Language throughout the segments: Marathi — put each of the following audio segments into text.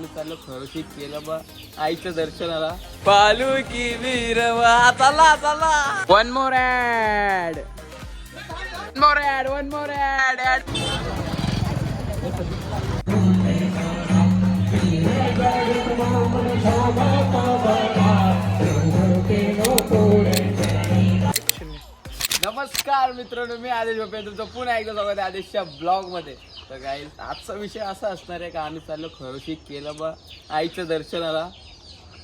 मी खरोशी केलं बा. आईच्या दर्शनाला. पालू की वीरवा. चला चला. One more add one more add one more add add नमस्कार मित्रांनो मी आदेश भोपे तुमचं पुन्हा एकदा स्वागत आहे आदेशच्या ब्लॉगमध्ये. तर आजचा विषय असा असणार आहे का आम्ही चाललो खरोशी केलं बा आईच्या दर्शनाला.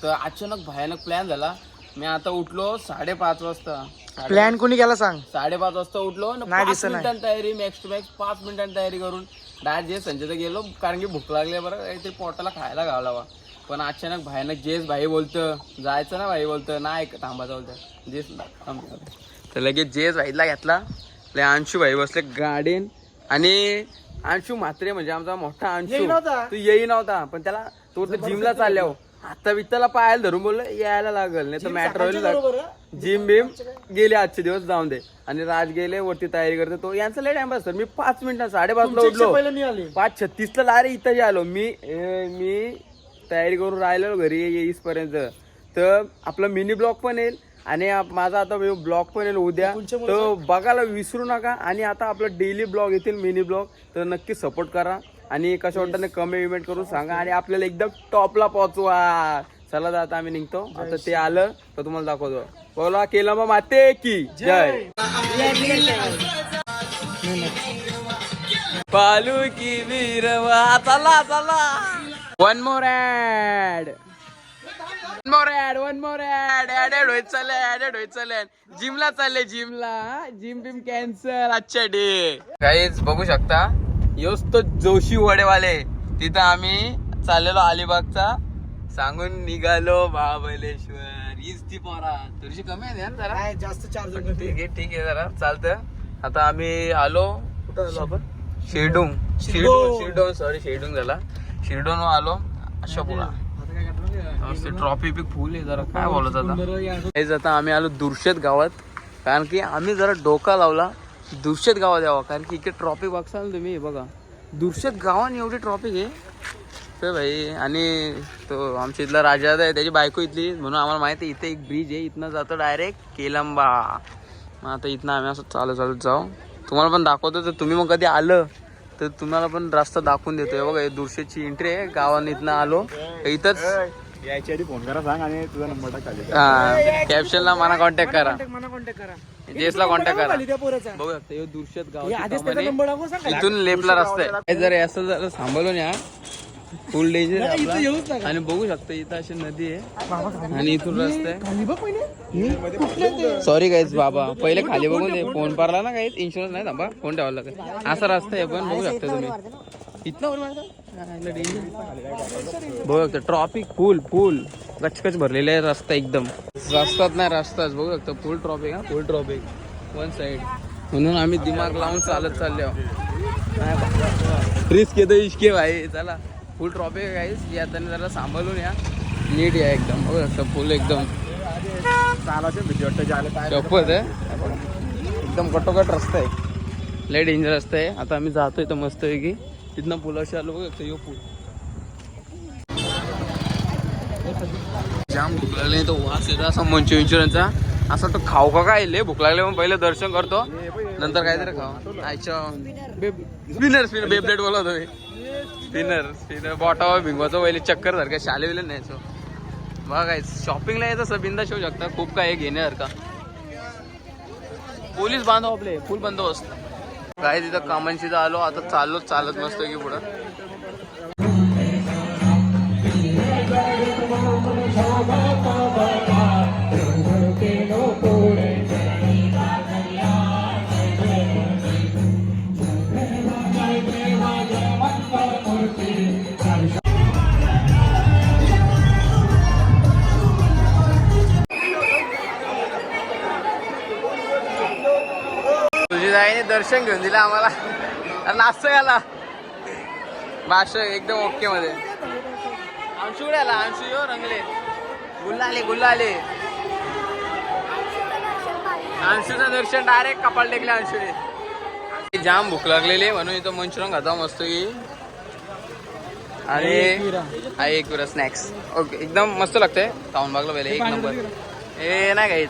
तर अचानक भयानक प्लॅन झाला. मी आता उठलो साडेपाच वाजता. साडे- प्लॅन कोणी केला सांग? साडेपाच वाजता उठलो आणि नाही पाच दिसत नाही. मिनिटांनी तयारी मॅक्स टू मॅक्स पाच मिनिटांनी तयारी करून. डायरेक्ट जे संजयला गेलो कारण की भूक लागली बरं काहीतरी पोटाला खायला घालावा पण अचानक भयानक जेस भाई बोलतं जायचं ना भाई बोलतं नाही थांबायचं बोलतं. जेस थांब. तर लगेच जेस भाईला घेतला. लय अंशू भाई बसले गाडीन आणि अंशू म्हात्रे म्हणजे आमचा मोठा अंशू. नव्हता. तो येई नव्हता पण त्याला तो तर जिमला चालल्यावर. आता वित्ताला पायाला धरून बोललो यायला लागल नाही तर मॅटर होईल जिम बिम गेले आजचे दिवस जाऊन दे. आणि राज गेले वरती तयारी करते. तो यांचा लेट टाइम सर मी पाच मिनिटात साडेपाच ला उठलो. पहिलं मी आले. पाच छत्तीस ला लारे इथं आलो. मी मी तयारी करून राहिलो घरी येईस पर्यंत. तर आपला मिनी ब्लॉग पण येईल. आणि आप- माझा आता ब्लॉग पण येईल उद्या. तर बघायला विसरू नका. आणि आता आपलं डेली ब्लॉग येतील मिनी ब्लॉग तर नक्की सपोर्ट करा. आणि कशा वाटतं कमी इव्हेंट करून सांगा. आणि आपल्याला एकदम टॉपला पोहोचवा. चला तर आता आम्ही निघतो. आता ते आलं तर तुम्हाला दाखवतो. बोला केलं मग माते की? जय. पालू की वीरवा. चला चला. One more add one more add one more add add add होत चालले ऍड होत चालले जिमला चालले जिमला. जिम बिम कॅन्सर आजच्या डे काहीच बघू शकता योच तो जोशी वडेवाले. तिथं आम्ही चाललेलो अलिबागचा. सांगून निघालो महाबलेश्वर हीच ती पोरा. थोडीशी कमी आहे ना जरा? जास्त चार्ज ठीक आहे ठीक आहे जरा. चालतं आता आम्ही आलो. कुठं आलो आपण? शिरडून. शिरडून. शिरडून सॉरी शिरडून झाला. शिरडून आलो. अशोकला. ट्रॉफी बी फुल आहे जरा. काय बोलत आता? आता आम्ही आलो दुर्शेत गावात. कारण की आम्ही जरा डोका लावला दुर्शेत गावात यावं. कारण की इकडे ट्रॉफिक बघसाल तुम्ही बघा. दुर्शेत गावाने एवढी ट्रॉफिक आहे तर भाई आणि तो आमच्या इथला राजा आहे त्याची बायको इथली. म्हणून आम्हाला माहिती आहे इथे एक ब्रिज आहे. इथनं जातो डायरेक्ट केलंबा. मग आता इथनं आम्ही असं चालत चालत जाऊ. तुम्हाला पण दाखवतो तर तुम्ही मग कधी आलं तर तुम्हाला पण रस्ता दाखवून देतो हे बघा हे दुर्शेची एंट्री आहे. गावाने इथनं आलो. इथंच यायच्या आधी फोन करा सांग आणि तुझा नंबर टाक खाली. कॅप्शनला मला कॉन्टॅक्ट करा. मला कॉन्टॅक्ट करा. जेसला कॉन्टॅक्ट करा. बघू शकता दुर्शेत गाव इथून लेपला रस्ता आहे. जर असं जर थांबवलो ना फुल डेंजर आणि बघू शकता इथं अशी नदी आहे. आणि इथून रस्ता आहे. सॉरी गाईज बाबा. पहिले खाली बघून दे. फोन पारला ना गाईज इन्शुरन्स नाही थांबा. फोन ठेवायला लागेल. असा रस्ता आहे पण बघू शकता तुम्ही. इथनं वर मारता? इथलं. बघू शकता ट्रॉफिक फुल फुल कचकच भरलेला आहे रस्ता एकदम. रस्ताच नाही रस्ताच बघू शकता फुल ट्रॉफिक हा? फुल ट्रॉफिक वन साइड म्हणून आम्ही दिमाग लावून चालत चालले. रिस्क येतो इश्के भाई. चला फुल ट्रॉफिक आहे गाईज या जरा सांभाळून या. नीट या एकदम. बघू शकता फुल एकदम. शपथ आहे? एकदम कटोकट रस्ता आहे. लय डेंजर रस्ता आहे. आता आम्ही जातोय तर मस्त पैकी. इथनं पुलाशी आलो बघ यो पूल. जाम भूक लागली तो वास येतो असा मंचू इन्शुरन्सचा असं तो खाऊ का काय? लय भूक लागले मग पहिले दर्शन करतो. नंतर काहीतरी खाऊ. आयच्या स्पिनर स्पिनर बेबलेट बोलवतो मी स्पिनर स्पिनर बॉटावर भिंगवाचं पहिले चक्कर सारखं शाले विले न्यायचो. बघा काय शॉपिंगला येत असं बिंदा शिवू शकता. खूप काय घेण्यासारखा पोलीस बांधव आपले फुल बंदोबस्त. काय तिथं कामांशी आलो आता चाललो चालत नसतो की पुढं. जाईने दर्शन घेऊन दिलं आम्हाला. आणि नाचतो याला भाषा एकदम ओके मध्ये. अंशू कुठे आला? अंशू यो रंगले. गुल्लाले गुल्लाले. अंशूचं दर्शन डायरेक्ट कपाल टेकले अंशूने. जाम भूक लागलेली म्हणून इथं मंचुरन खाता मस्त की. आणि हा एक विरा स्नॅक्स ओके एकदम मस्त लागतंय. खाऊन बघलं पहिले एक नंबर. हे नाही काही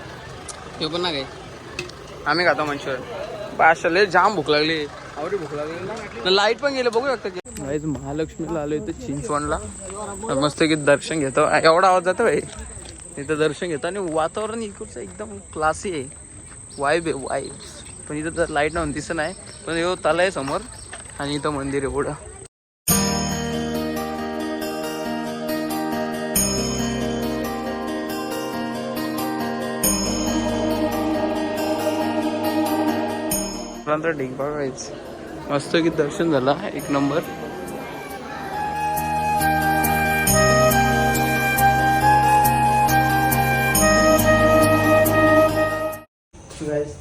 हे पण नाही काही आम्ही खातो मंचुरियन. पाचशे लय जाम भूक लागली. आवडी भूक लागली. लाइट पण गेले बघू शकता गाईज महालक्ष्मीला आलो इथं चिंचवणला. मस्त की दर्शन घेतो. एवढा आवाज जातो भाई इथं दर्शन घेतो. आणि वातावरण इकडचं एकदम क्लासी आहे. वाईब आहे वाईब पण इथं तर लाइट नव्हती दिसत नाही. पण यो तला आहे समोर. आणि इथं मंदिर आहे पुढं नंतर ढीक मस्त की दर्शन झाला एक नंबर.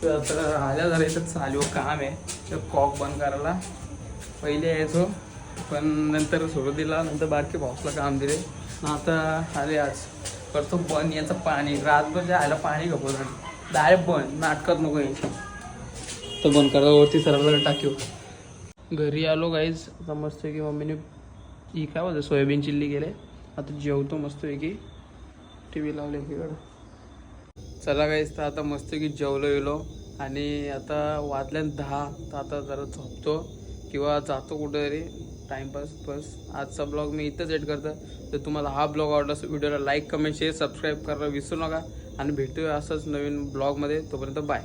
तर आता आल्या जरा इथं चालू काम आहे. तर कॉक बंद करायला. पहिले यायचो पण नंतर सुरुवातीला नंतर बारके पाऊसला काम दिले. आता आले आज. करतो बंद याचं पाणी. रातभर जायला पाणी खपवत डायरेक्ट बंद. नाटकात नको यायचं. तर बंद करा वरती सरळ टाकीव. घरी आलो गाईज आता मस्त की मम्मीने ही काय होतं सोयाबीन चिल्ली केले. आता जेवतो मस्त की टी व्ही लावले एकीकडं चला गाईज तर आता मस्त की जेवलो गेलो. आणि आता वाजल्यान दहा तर आता जरा झोपतो. किंवा जातो कुठेतरी टाईमपास बस. आजचा ब्लॉग मी इथंच एड करतो. तर तुम्हाला हा ब्लॉग आवडला असं व्हिडिओला लाईक कमेंट शेअर सबस्क्राईब करायला विसरू नका. आणि भेटूया असंच नवीन ब्लॉगमध्ये तोपर्यंत बाय